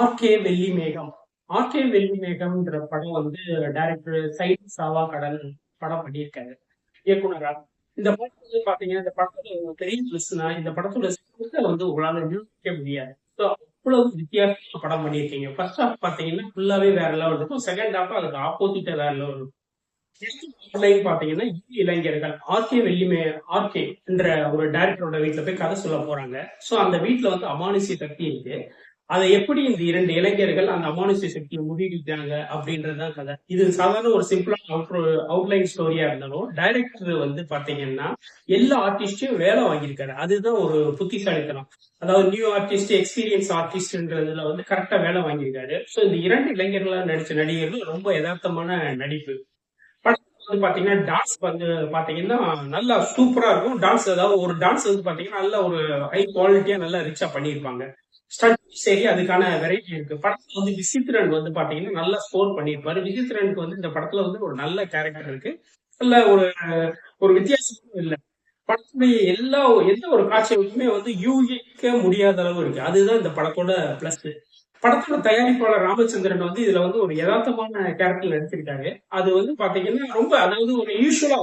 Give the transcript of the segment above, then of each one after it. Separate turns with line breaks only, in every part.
RK வெள்ளி மேகம் RK வெள்ளி மேகம்ன்ற படம் வந்து டைரக்டர் சைட் சாவா கடல் படம் பண்ணியிருக்காரு. இயக்குனரா? இந்த படம் வந்து பாத்தீங்கன்னா இந்த படத்தோட பெரிய பிளஸ்னா இந்த படத்தோட வந்து உங்களால நிரூபிக்க முடியாது. ஸோ அவ்வளவு வித்தியாசமா படம் பண்ணியிருக்கீங்க. ஃபர்ஸ்ட் ஹாஃப் பாத்தீங்கன்னா ஃபுல்லாவே வேற லெவல் இருக்கும். செகண்ட் ஹாஃப் அதுக்கு ஆப்போசிட்டா வேற லெவல் இருக்கும். பாத்தீங்கன்னா இந்திய இளைஞர்கள் ஆர்கே வெள்ளிமே ஆர்கே என்ற ஒரு டைரக்டரோட வீட்டுல போய் கதை சொல்ல போறாங்க. சோ அந்த வீட்டுல வந்து அமானுஷ்ய சக்தி இருக்கு. அதை எப்படி இந்த இரண்டு இளைஞர்கள் அந்த அமானுஷ்ய சக்தியை முடிவிட்டாங்க அப்படின்றதுதான் கதை. இது சாதாரண ஒரு சிம்பிளான அவுட் அவுட்லைன் ஸ்டோரியா இருந்தாலும் டைரக்டர் வந்து பாத்தீங்கன்னா எல்லா ஆர்டிஸ்டையும் வேலை வாங்கியிருக்காரு. அதுதான் ஒரு புத்திசாலித்தனம். அதாவது நியூ ஆர்டிஸ்ட் எக்ஸ்பீரியன்ஸ் ஆர்டிஸ்ட்ன்றதுல வந்து கரெக்டா வேலை வாங்கியிருக்காரு. சோ இந்த இரண்டு இளைஞர்களா நடிச்ச நடிகர்கள் ரொம்ப யதார்த்தமான நடிப்பு. வந்து பாத்தீங்கன்னா டான்ஸ் வந்து பாத்தீங்கன்னா நல்லா சூப்பரா இருக்கும். டான்ஸ் அதாவது ஒரு டான்ஸ் வந்து பாத்தீங்கன்னா நல்ல ஒரு ஹை குவாலிட்டியா நல்லா ரிச்சா பண்ணியிருப்பாங்க. ஸ்டண்ட் சரி அதுக்கான வெரைட்டி இருக்கு. படத்துல வந்து விசித்திரன் வந்து பாத்தீங்கன்னா நல்லா ஸ்கோர் பண்ணியிருப்பாரு. விசித்திரனுக்கு வந்து இந்த படத்துல வந்து ஒரு நல்ல கேரக்டர் இருக்கு. நல்ல ஒரு ஒரு வித்தியாசமும் இல்லை. படத்துடைய எல்லா எந்த ஒரு காட்சியுமே வந்து யூகிக்க முடியாத அளவு இருக்கு. அதுதான் இந்த படத்தோட பிளஸ் படத்தோட தயாரிப்பாளர் ராமச்சந்திரன் வந்து இதுல வந்து ஒரு யதார்த்தமான கேரக்டர் நடிச்சிருக்காரு அது வந்து பாத்தீங்கன்னா ரொம்ப அதாவது ஒரு யூஸ்வலா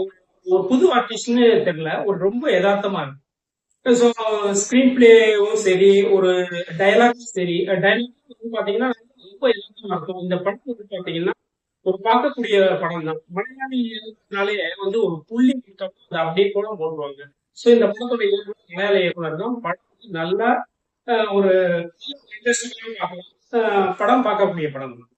ஒரு புது ஆர்டிஸ்ட்னு தெரியல ஒரு ரொம்ப யதார்த்தமா இருக்கு. ஸோ ஸ்கிரீன் பிளேவும் சரி ஒரு டயலாக் சரி டயலாக் வந்து பாத்தீங்கன்னா ரொம்ப எல்லாத்தையும் இருக்கும். இந்த படம் வந்து பாத்தீங்கன்னா ஒரு பார்க்கக்கூடிய படம் தான். மலையாளினாலே வந்து ஒரு புள்ளி அதை அப்படியே கூட போடுவாங்க. ஸோ இந்த படத்தோட இயக்குனர் மலையாள இயக்குனர் தான். படம் நல்லா ஒரு படம் பார்க்கக்கூடிய படம் தான்.